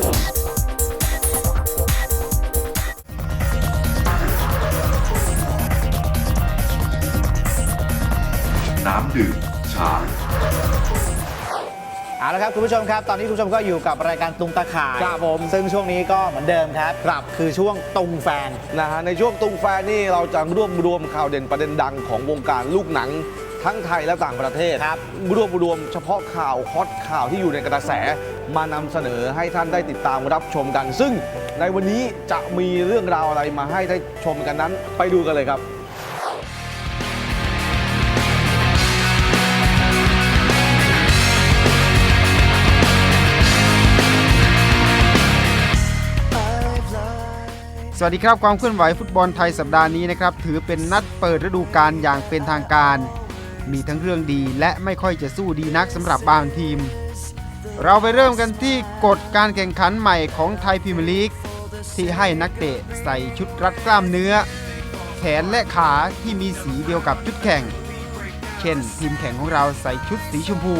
น้ำดื่มช้างเอาละครับคุณผู้ชมครับ ตอนนี้คุณผู้ชมก็อยู่กับรายการตุงตะข่ายครับผม ซึ่งช่วงนี้ก็เหมือนเดิมครับครับคือช่วงตุงแฟน นะฮะในช่วงตุงแฟนนี่เราจะรวบรวมข่าวเด่นประเด็นดังของวงการลูกหนัง ทั้งไทยและต่างประเทศครับรวบรวมเฉพาะข่าวฮอตข่าวที่อยู่ในกระแส มานำเสนอให้ท่านได้ติดตามรับชมกัน ซึ่งในวันนี้จะมีเรื่องราวอะไรมาให้ได้ชมกันนั้น ไปดูกันเลยครับสวัสดีครับความเคลื่อนไหวฟุตบอลไทยสัปดาห์นี้นะครับถือเป็นนัดเปิดฤดูกาลอย่างเป็นทางการ มีทั้งเรื่องดีและไม่ค่อยจะสู้ดีนักสำหรับบางทีม เราไปเริ่มกันที่กฎการแข่งขันใหม่ของไทยพรีเมร์ลีก ที่ให้นักเตะใส่ชุดรัดกล้ามเนื้อ แขนและขาที่มีสีเดียวกับชุดแข่ง เช่น ทีมแข่งของเราใส่ชุดสีชมพู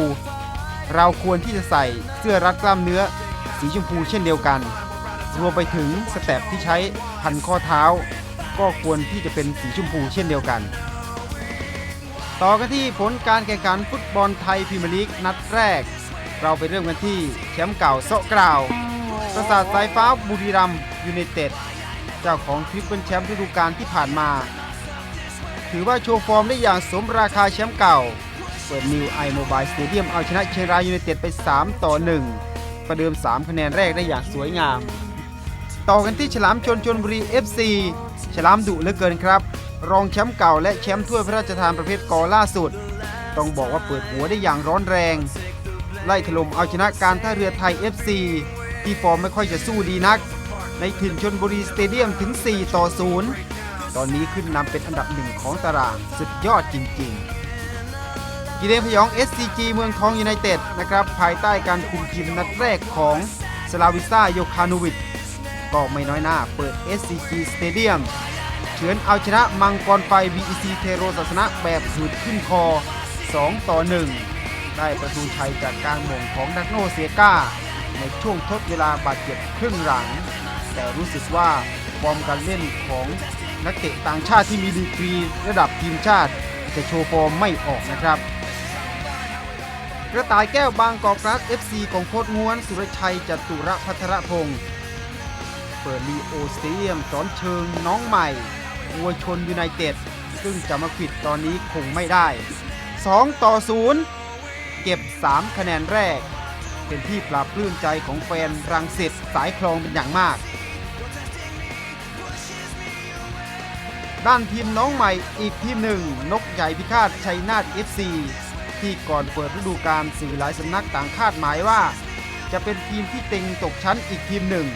เราควรที่จะใส่เสื้อรัดกล้ามเนื้อ สีชมพูเช่นเดียวกัน รวมไปถึงสแตปที่ใช้พันข้อเท้า ก็ควรที่จะเป็นสีชมพูเช่นเดียวกัน ต่อกันที่ผลการแข่งขันฟุตบอลไทยพรีเมียร์ลีกนัดแรก เราไปเริ่มกันที่แชมป์เก่าโซะกราว ประสาทสายฟ้าบุรีรัมยูไนเต็ด เจ้าของทริปเปิลแชมป์ฤดูกาลที่ผ่านมา ถือว่าโชว์ฟอร์มได้อย่างสมราคาแชมป์เก่า เปิดนิวไอโมบายสเตเดียมเอาชนะเชียงรายยูไนเต็ดไป 3 ต่อ 1 ประเดิม 3 คะแนนแรกได้อย่างสวยงาม ต่อกันที่ฉลามชนชนบุรี FC ฉลามดุเหลือเกินครับ รองแชมป์เก่าและแชมป์ถ้วยพระราชทานประเภทกอล่าสุด ต้องบอกว่าเปิดหัวได้อย่างร้อนแรง ไล่ถล่มเอาชนะการท่าเรือไทย FC ที่ฟอร์มไม่ค่อยจะสู้ดีนัก ในถิ่นชนบุรีสเตเดียมถึง 4 ต่อ 0 ตอนนี้ขึ้นนำเป็นอันดับหนึ่งของตารางสุดยอดจริง ๆกิเลนพยอง SCG เมืองทองยูไนเต็ดนะครับภายใต้การคุมทีมนัดแรกของสลาวิซ่าโยคานูวิชก็ไม่น้อยหน้าเปิด SCG Stadium เฉือนเอาชนะมังกรไฟ BEC เทโรศาสนะแบบหืดขึ้นคอ 2 ต่อ 1 ได้ประตูชัยจากการหม่งของดักโนเซกาในช่วงทดเวลาบาดเจ็บครึ่งหลัง แต่รู้สึกว่าฟอร์มการเล่นของนักเตะต่างชาติที่มีดีกรีระดับทีมชาติ จะโชว์ฟอร์มไม่ออกนะครับ กระต่ายแก้วบางกอกรัก FC ของโคตง้วนสุรชัยจตุระพัทรพงศ์เปิดลีโอสเตียมสอนเชิงน้องใหม่ วัวชนยูไนเต็ดซึ่งจะมาผิดตอนนี้คงไม่ได้ 2 ต่อ 0 เก็บ 3 คะแนนแรก เป็นที่ปราบปลื้มใจของแฟนรังสิตสายคลองเป็นอย่างมาก ด้านทีมน้องใหม่อีกทีมหนึ่ง นกใหญ่พิฆาตชัยนาท FC ที่ก่อนเปิดฤดูกาลสื่อหลายสำนักต่างคาดหมายว่า จะเป็นทีมที่เต็งตกชั้นอีกทีมหนึ่ง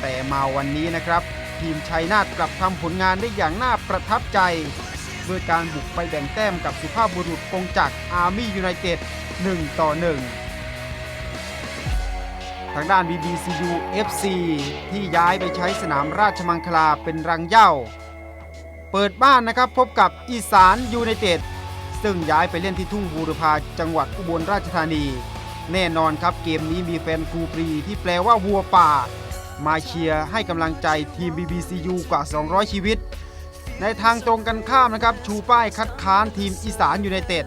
แต่มาวันนี้นะครับ ทีมชัยนาทกลับทำผลงานได้อย่างน่าประทับใจ ด้วยการบุกไปแบ่งแต้มกับสุภาพบุรุษกงจักรอาร์มี่ยูไนเต็ด1ต่อ 1ทางด้าน BBCU FC ที่ย้ายไปใช้สนามราชมังคลาเป็นรังเย้าเปิดบ้านนะครับพบกับอีสานยูไนเต็ดซึ่งย้ายไปเล่นที่ทุ่งบูรพาจังหวัดอุบลราชธานี แน่นอนครับเกมนี้มีแฟนครูปรีที่แปลว่าวัวป่า มาเชียร์ให้กำลังใจทีม BBCU กว่า 200 ชีวิต ในทางตรงกันข้ามนะครับ ชูป้ายคัดค้านทีมอีสานยูไนเต็ด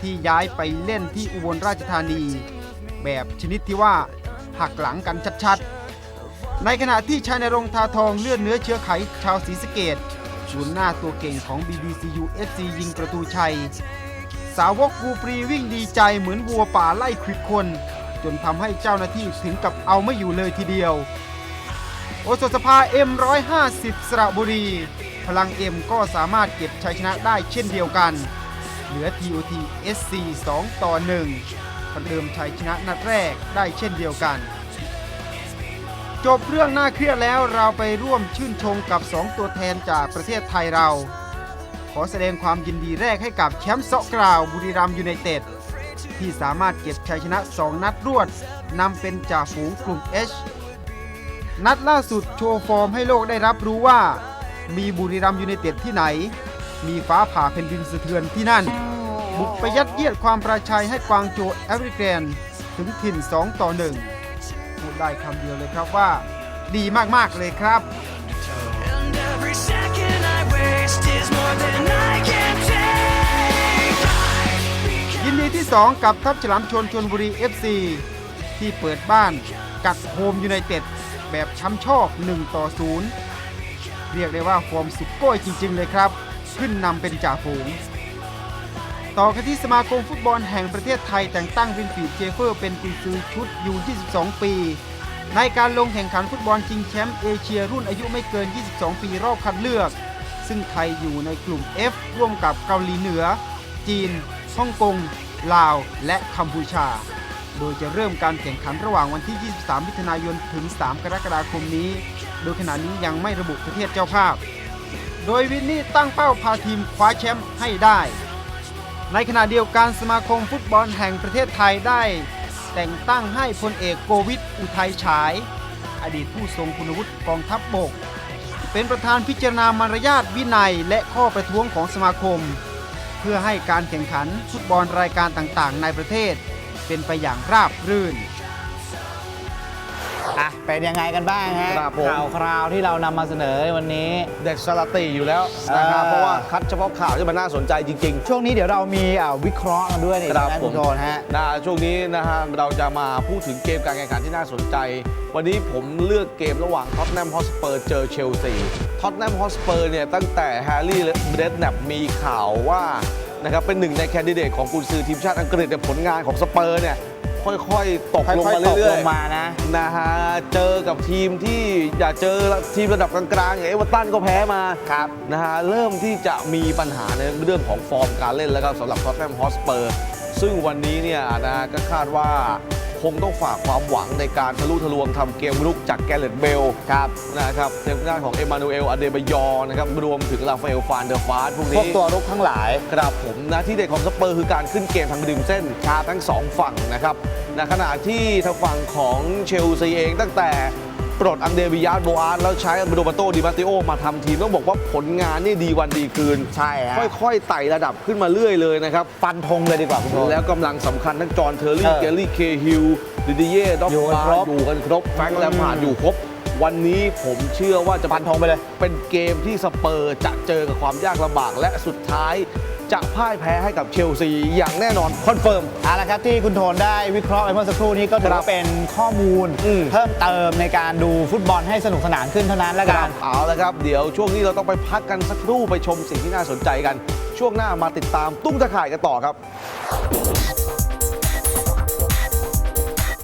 ที่ย้ายไปเล่นที่อุบลราชธานี แบบชนิดที่ว่าหักหลังกันชัดๆ ในขณะที่ชายในรงทาทองเลือนเนื้อเชื้อไขชาวศรีสะเกดศูนย์หน้าตัวเก่งของ BBCU FC ยิงประตูชัย สาวกกูปรีวิ่งดีใจเหมือนวัวป่าไล่ควิดคน จนทำให้เจ้าหน้าที่ถึงกับเอาไม่อยู่เลยทีเดียว โอสถสภา M150 สระบุรี พลัง M ก็สามารถเก็บชัยชนะได้เช่นเดียวกัน เหลือ TOT SC 2 ต่อ 1ประเดิมชัยชนะนัดแรกได้เช่นเดียวกัน จบเรื่องน่าเครียดแล้วเราไปร่วมชื่นชมกับ 2 ตัวแทนจากประเทศไทยเรา ขอแสดงความยินดีแรกให้กับแชมป์เซาะกราวบุรีรัมย์ยูไนเต็ดที่สามารถเก็บชัยชนะ 2 นัดรวดนำเป็นจ่าฝูงกลุ่ม H นัดล่าสุดโชว์ฟอร์มให้โลกได้รับรู้ว่า มีบุรีรัมย์ยูไนเต็ดที่ไหน มีฟ้าผ่าแผ่นดินสะเทือนที่นั่น บุกไปยัดเยียดความประชัยให้กวางโจวแอฟริแกนถึงถิ่น 2 ต่อ 1 พูดได้คำเดียวเลยครับว่า ดีมาก ๆ เลยครับ And every second I waste is more than I can take. ยินดีที่ 2 กับทัพฉลามชนชนบุรี FC ที่เปิดบ้านกัดโฮมยูไนเต็ด แบบช้ำชอก1ต่อ0เรียกได้ว่าฟอร์มสุดโก้ยจริง ๆ เลยครับ ขึ้นนำเป็นจ่าฝูง ต่อกันที่สมาคมฟุตบอลแห่งประเทศไทยแต่งตั้งวินฟีดเจเฟอร์เป็นกุนซือชุดยู22 ปี ในการลงแข่งขันฟุตบอลชิงแชมป์เอเชียรุ่นอายุไม่เกิน 22 ปีรอบคัดเลือก ซึ่งไทยอยู่ในกลุ่ม F ร่วมกับเกาหลีเหนือ จีนฮ่องกงลาว และกัมพูชา โดยจะเริ่มการแข่งขันระหว่างวันที่ 23 มิถุนายน ถึง 3 กรกฎาคมนี้ โดยขณะนี้ยังไม่ระบุประเทศเจ้าภาพ โดยวินนี่ตั้งเป้าพาทีมคว้าแชมป์ให้ได้ ในขณะเดียวกันสมาคมฟุตบอลแห่งประเทศไทยได้ แต่งตั้งให้พลเอกโกวิทอุทัยฉาย อดีตผู้ทรงคุณวุฒิกองทัพบบก เป็นประธานพิจารณามารยาทวินัยและข้อประท้วงของสมาคม เพื่อให้การแข่งขันฟุตบอลรายการต่างๆ ในประเทศ เป็นไปอย่างราบรื่น อะเป็นยังไงกันบ้างฮะครับผม ข่าวคราวที่เรานำมาเสนอในวันนี้ เด็ดสลัดตีอยู่แล้วนะครับเออ เพราะว่าคัดเฉพาะข่าวที่มันน่าสนใจจริง ช่วงนี้เดี๋ยวเรามีอ่าวิเคราะห์กันด้วยนี่ครับนะผคุมณโทนฮะ ๆนะช่วงนี้นะฮะเราจะมาพูดถึงเกมการแข่งขันที่น่าสนใจ วันนี้ผมเลือกเกมระหว่างท็อตแนมฮอสเปอร์เจอเชลซีท็อตแนมฮอสเปอร์เนี่ยตั้งแต่แฮร์รี่เบรดแนบมีข่าวว่า นะครับเป็นหนึ่งในแคนดิเดตของกุนซือทีมชาติอังกฤษแต่ผลงานของสเปอร์เนี่ยค่อยๆ ตกค่ลงอยมาๆตกเรื่ลอยงๆ มานะ นะฮะเจอกับทีมที่อย่าเจอทีมระดับกลางๆอย่างเอเวอร์ตันก็แพ้มาครับนะฮะเริ่มที่จะมีปัญหาในเรื่องของฟอร์มการเล่นแล้วก็สำหรับท็อตแนมฮอสเปอร์ซึ่งวันนี้เนี่ยนะก็คาดว่า คงต้องฝากความหวังในการทะลุทะลวงทำเกมรุกจากแกเรตเบลครับนะครับเทมหน้านของเอมานูเอลอเดบายอร์นะครับรวมถึงลาฟาเอลฟานเดอร์ฟาสพวกพวนี้กตัวรุกทั้งหลายครับผมนะที่เด็ดของสเปอร์คือการขึ้นเกมทางริมเส้นทั้งสองฝั่งนะครับนะขณะที่ทางฝั่งของเชลซีเองตั้งแต่ ปลดอังเดวิยาร์โบอาร์ตแล้วใช้โรบัโตดิมาติโอมาทำทีมต้องบอกว่าผลงานนี่ดีวันดีคืน ใช่ฮะค่อยๆไต่ระดับขึ้นมาเรื่อยเลยนะครับ ฟันธงเลยดีกว่าคุณโทนแล้วกำลังสำคัญทั้งจอห์นเทอร์รี่เออเกลลี่เคฮิลดิดิเย่ด็อกอยู่กันบาครบอยู่กันครบแฟรงค์แลมพาร์ดอยู่ครบวันนี้ผมเชื่อว่าจะฟันธงไปเลย เป็นเกมที่สเปอร์จะเจอกับความยากลำบากและสุดท้าย จะพ่ายแพ้ให้กับเชลซีอย่างแน่นอนคอนเฟิร์มเอาละครับที่คุณโทนได้วิเคราะห์ไปเมื่อสักครู่นี้ก็ถือครับว่าเป็นข้อมูลอืมเพิ่มเติมในการดูฟุตบอลให้สนุกสนานขึ้นเท่านั้นแล้วกันเอาละครับเดี๋ยวช่วงนี้เราต้องไปพักกันสักครู่ไปชมสิ่งที่น่าสนใจกัน ช่วงหน้ามาติดตามตุ้งตะข่ายกันต่อครับ